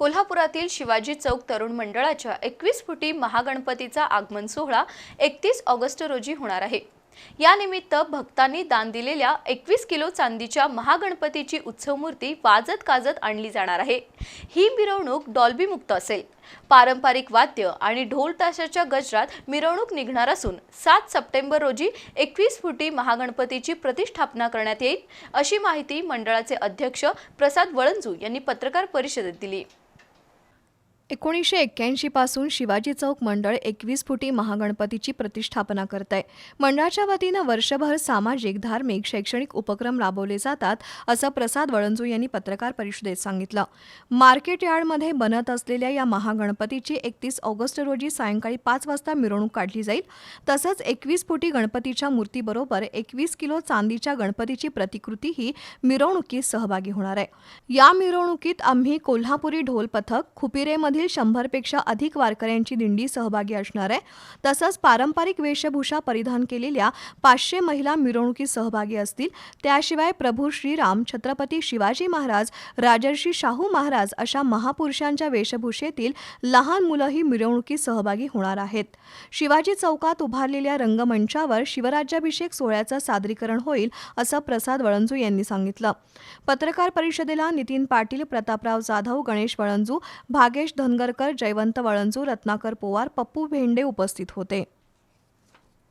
कोल्हापुरातील शिवाजी चौक तरुण मंडळाच्या एकवीस फुटी महागणपतीचा आगमन सोहळा एकतीस ऑगस्ट रोजी होणार आहे. यानिमित्त भक्तांनी दान दिलेल्या एकवीस किलो चांदीच्या महागणपतीची उत्सव मूर्ती वाजत काजत आणली जाणार आहे. ही मिरवणूक डॉल्बी मुक्त असेल. पारंपरिक वाद्य आणि ढोल ताशाच्या गजरात मिरवणूक निघणार असून सात सप्टेंबर रोजी एकवीस फुटी महागणपतीची प्रतिष्ठापना करण्यात येईल अशी माहिती मंडळाचे अध्यक्ष प्रसाद वळंजू यांनी पत्रकार परिषदेत दिली. एकोणीसशे एक्क्याऐंशीपासून शिवाजी चौक मंडळ एकवीस फुटी महागणपतीची प्रतिष्ठापना करत आहे मंडळाच्या वतीनं वर्षभर सामाजिक धार्मिक शैक्षणिक उपक्रम राबवले जातात असं प्रसाद वळंजू यांनी पत्रकार परिषदेत सांगितलं. मार्केट यार्डमध्ये बनत असलेल्या या महागणपतीची एकतीस ऑगस्ट रोजी सायंकाळी पाच वाजता मिरवणूक काढली जाईल. तसंच एकवीस फुटी गणपतीच्या मूर्तीबरोबर एकवीस किलो चांदीच्या गणपतीची प्रतिकृतीही मिरवणुकीत सहभागी होणार आहे. या मिरवणुकीत आम्ही कोल्हापुरी ढोल पथक खुपिरेमधील शंभरपेक्षा अधिक वारकऱ्यांची दिंडी सहभागी असणार आहे. तसंच पारंपरिक वेशभूषा परिधान केलेल्या पाचशे महिला मिरवणुकीत सहभागी असतील. त्याशिवाय प्रभू श्रीराम छत्रपती शिवाजी महाराज राजर्षी शाहू महाराज अशा महापुरुषांच्या वेशभूषेतील लहान मुलंही मिरवणुकीत सहभागी होणार आहेत. शिवाजी चौकात उभारलेल्या रंगमंचावर शिवराज्याभिषेक सोहळ्याचं सादरीकरण होईल असं प्रसाद वळंजू यांनी सांगितलं. पत्रकार परिषदेला नितीन पाटील प्रतापराव जाधव गणेश वळंजू भागेश धन धनगरकर जयवंत वळंजू रत्नाकर पोवार पप्पू भेंडे उपस्थित होते.